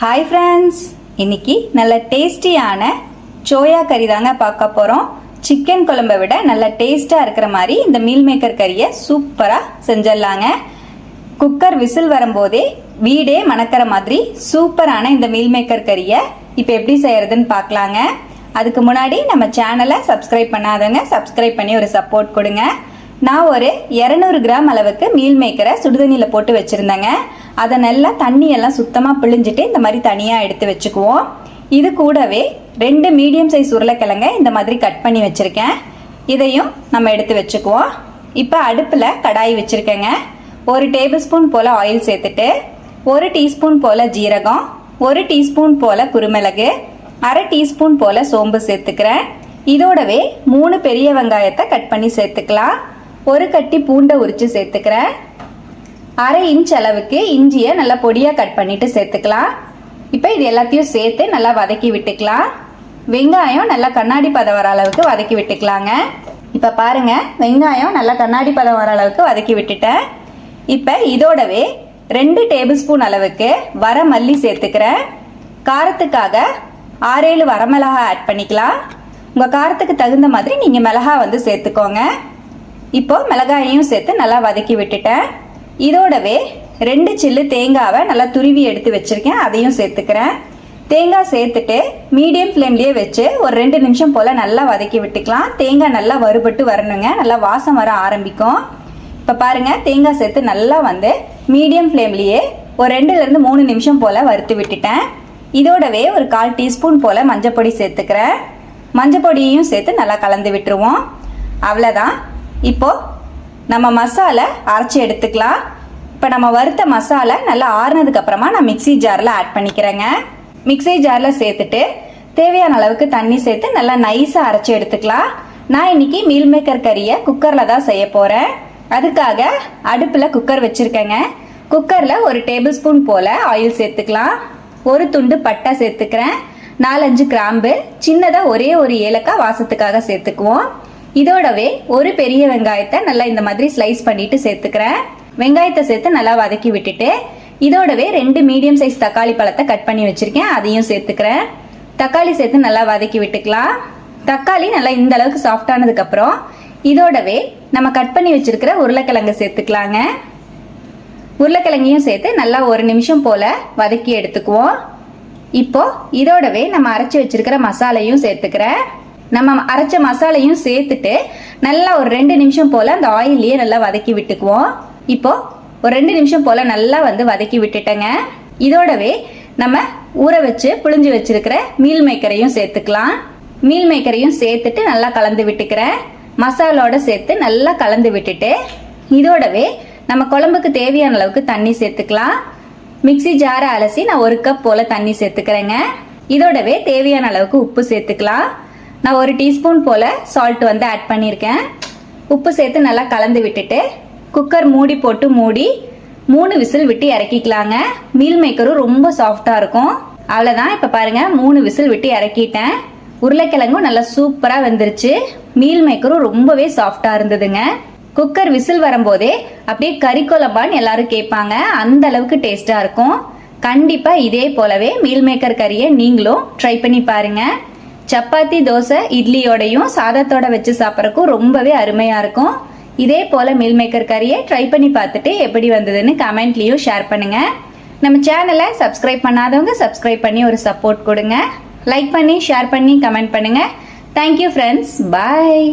Hi friends இன்னைக்கு நல்ல டேஸ்டியான சோயா கறி தாங்க பார்க்க போகிறோம் சிக்கன் குழம்பை விட நல்ல டேஸ்ட்டாக இருக்கிற மாதிரி இந்த மீல் மேக்கர் கறியை சூப்பராக செஞ்சிடலாங்க. குக்கர் விசில் வரும்போதே வீடே மணக்கிற மாதிரி சூப்பரான இந்த மீல் மேக்கர் கறியை இப்போ எப்படி செய்யறதுன்னு பார்க்கலாங்க. அதுக்கு முன்னாடி நம்ம சேனலை சப்ஸ்கிரைப் பண்ணாதவங்க சப்ஸ்கிரைப் பண்ணி ஒரு சப்போர்ட் கொடுங்க. நான் ஒரு இரநூறு கிராம் அளவுக்கு மீல் மேக்கரை சுடுதண்ணியில் போட்டு வச்சுருந்தேங்க. அதை நல்லா தண்ணியெல்லாம் சுத்தமாக பிழிஞ்சிட்டு இந்த மாதிரி தனியாக எடுத்து வச்சுக்குவோம். இது கூடவே ரெண்டு மீடியம் சைஸ் உருளைக்கிழங்க இந்த மாதிரி கட் பண்ணி வச்சுருக்கேன். இதையும் நம்ம எடுத்து வச்சுக்குவோம். இப்போ அடுப்பில் கடாய் வச்சுருக்கேங்க. ஒரு டேபிள் ஸ்பூன் போல் ஆயில் சேர்த்துட்டு ஒரு டீஸ்பூன் போல் ஜீரகம் ஒரு டீஸ்பூன் போல் குருமிளகு அரை டீஸ்பூன் போல் சோம்பு சேர்த்துக்கிறேன். இதோடவே மூணு பெரிய வெங்காயத்தை கட் பண்ணி சேர்த்துக்கலாம். ஒரு கட்டி பூண்டை உரித்து சேர்த்துக்கிறேன். அரை இன்ச் அளவுக்கு இஞ்சியை நல்லா பொடியாக கட் பண்ணிட்டு சேர்த்துக்கலாம். இப்போ இது எல்லாத்தையும் சேர்த்து நல்லா வதக்கி விட்டுக்கலாம். வெங்காயம் நல்லா கண்ணாடி பதம் வர அளவுக்கு வதக்கி விட்டுக்கலாங்க. இப்போ பாருங்க வெங்காயம் நல்லா கண்ணாடி பதம் வர அளவுக்கு வதக்கி விட்டுட்டேன். இப்போ இதோடவே ரெண்டு டேபிள் ஸ்பூன் அளவுக்கு வர மல்லி சேர்த்துக்கிறேன். காரத்துக்காக ஆறேழு வரமிளகா ஆட் பண்ணிக்கலாம். உங்கள் காரத்துக்கு தகுந்த மாதிரி நீங்கள் மிளகா வந்து சேர்த்துக்கோங்க. இப்போ மிளகாயையும் சேர்த்து நல்லா வதக்கி விட்டுட்டேன். இதோடவே ரெண்டு சில்லு தேங்காவை நல்லா துருவி எடுத்து வச்சுருக்கேன். அதையும் சேர்த்துக்கிறேன். தேங்காய் சேர்த்துட்டு மீடியம் ஃப்ளேம்லேயே வச்சு ஒரு ரெண்டு நிமிஷம் போல் நல்லா வதக்கி விட்டுக்கலாம். தேங்காய் நல்லா வறுபட்டு வரணுங்க. நல்லா வாசம் வர ஆரம்பிக்கும். இப்போ பாருங்கள் தேங்காய் சேர்த்து நல்லா வந்து மீடியம் ஃப்ளேம்லேயே ஒரு ரெண்டுலேருந்து மூணு நிமிஷம் போல் வறுத்து விட்டுட்டேன். இதோடவே ஒரு கால் டீஸ்பூன் போல் மஞ்சப்பொடி சேர்த்துக்கிறேன். மஞ்சப்பொடியையும் சேர்த்து நல்லா கலந்து விட்டுருவோம். அவ்வளோதான் இப்போது நம்ம மசாலா அரைச்சி எடுத்துக்கலாம். இப்போ நம்ம வறுத்த மசாலா நல்லா ஆறுனதுக்கு அப்புறமா நான் மிக்சி ஜாரில் ஆட் பண்ணிக்கிறேங்க. மிக்சி ஜாரில் சேர்த்துட்டு தேவையான அளவுக்கு தண்ணி சேர்த்து நல்லா நைஸாக அரைச்சி எடுத்துக்கலாம். நான் இன்னைக்கு மீல் மேக்கர் கறியை குக்கரில் தான் செய்ய போகிறேன் அதுக்காக அடுப்பில் குக்கர் வச்சுருக்கேங்க. குக்கரில் ஒரு டேபிள் ஸ்பூன் போல் ஆயில் சேர்த்துக்கலாம். ஒரு துண்டு பட்டை சேர்த்துக்கிறேன். நாலஞ்சு கிராம்பு சின்னதாக ஒரே ஒரு ஏலக்காய் வாசத்துக்காக சேர்த்துக்குவோம். இதோடவே ஒரு பெரிய வெங்காயத்தை நல்லா இந்த மாதிரி ஸ்லைஸ் பண்ணிட்டு சேர்த்துக்கிறேன். வெங்காயத்தை சேர்த்து நல்லா வதக்கி விட்டுட்டு இதோடவே ரெண்டு மீடியம் சைஸ் தக்காளி பழத்தை கட் பண்ணி வச்சிருக்கேன். அதையும் சேர்த்துக்கிறேன். தக்காளி சேர்த்து நல்லா வதக்கி விட்டுக்கலாம். தக்காளி நல்லா இந்த அளவுக்கு சாஃப்ட் அப்புறம் இதோடவே நம்ம கட் பண்ணி வச்சிருக்கிற உருளைக்கிழங்கு சேர்த்துக்கலாங்க. உருளைக்கிழங்கையும் சேர்த்து நல்லா ஒரு நிமிஷம் போல வதக்கி எடுத்துக்குவோம். இப்போ இதோடவே நம்ம அரைச்சி வச்சிருக்கிற மசாலையும் சேர்த்துக்கிறேன். நம்ம அரைச்ச மசாலையும் சேர்த்துட்டு நல்லா ஒரு ரெண்டு நிமிஷம் போல் அந்த ஆயிலையே நல்லா வதக்கி விட்டுக்குவோம். இப்போ ஒரு ரெண்டு நிமிஷம் போல் நல்லா வந்து வதக்கி விட்டுட்டேங்க. இதோடவே நம்ம ஊற வச்சு புழிஞ்சு வச்சிருக்கிற மீல் மேக்கரையும் சேர்த்துக்கலாம். மீல் மேக்கரையும் சேர்த்துட்டு நல்லா கலந்து விட்டுக்கிறேன் மசாலோட சேர்த்து நல்லா கலந்து விட்டுட்டு இதோடவே நம்ம குழம்புக்கு தேவையான அளவுக்கு தண்ணி சேர்த்துக்கலாம். மிக்சி ஜாரை அலசி நான் ஒரு கப் போல் தண்ணி சேர்த்துக்கிறேங்க. இதோடவே தேவையான அளவுக்கு உப்பு சேர்த்துக்கலாம். நான் ஒரு டீஸ்பூன் போல் சால்ட் வந்து ஆட் பண்ணியிருக்கேன். உப்பு சேர்த்து நல்லா கலந்து விட்டுட்டு குக்கர் மூடி போட்டு மூடி மூணு விசில் விட்டு இறக்கிக்கலாங்க. மீல் மேக்கரும் ரொம்ப சாஃப்டாக இருக்கும். அவ்வளோதான் இப்போ பாருங்கள் மூணு விசில் விட்டு இறக்கிட்டேன். உருளைக்கிழங்கும் நல்லா சூப்பராக வெந்துருச்சு. மீல் மேக்கரும் ரொம்பவே சாஃப்டாக இருந்ததுங்க. குக்கர் விசில் வரும்போதே அப்படியே கறி குழம்பான்னு எல்லாரும் கேட்பாங்க. அந்த அளவுக்கு டேஸ்ட்டாக இருக்கும். கண்டிப்பாக இதே போலவே மீல் மேக்கர் கறியை நீங்களும் ட்ரை பண்ணி பாருங்கள் சப்பாத்தி தோசை இட்லியோடையும் சாதத்தோட வச்சு சாப்பிட்றக்கும் ரொம்பவே அருமையாக இருக்கும். இதே போல் மீல் மேக்கர் கறியை ட்ரை பண்ணி பார்த்துட்டு எப்படி வந்ததுன்னு கமெண்ட்லேயும் ஷேர் பண்ணுங்கள் நம்ம சேனலை சப்ஸ்கிரைப் பண்ணாதவங்க சப்ஸ்கிரைப் பண்ணி ஒரு சப்போர்ட் கொடுங்க. லைக் பண்ணி ஷேர் பண்ணி கமெண்ட் பண்ணுங்கள் தேங்க்யூ ஃப்ரெண்ட்ஸ் பாய்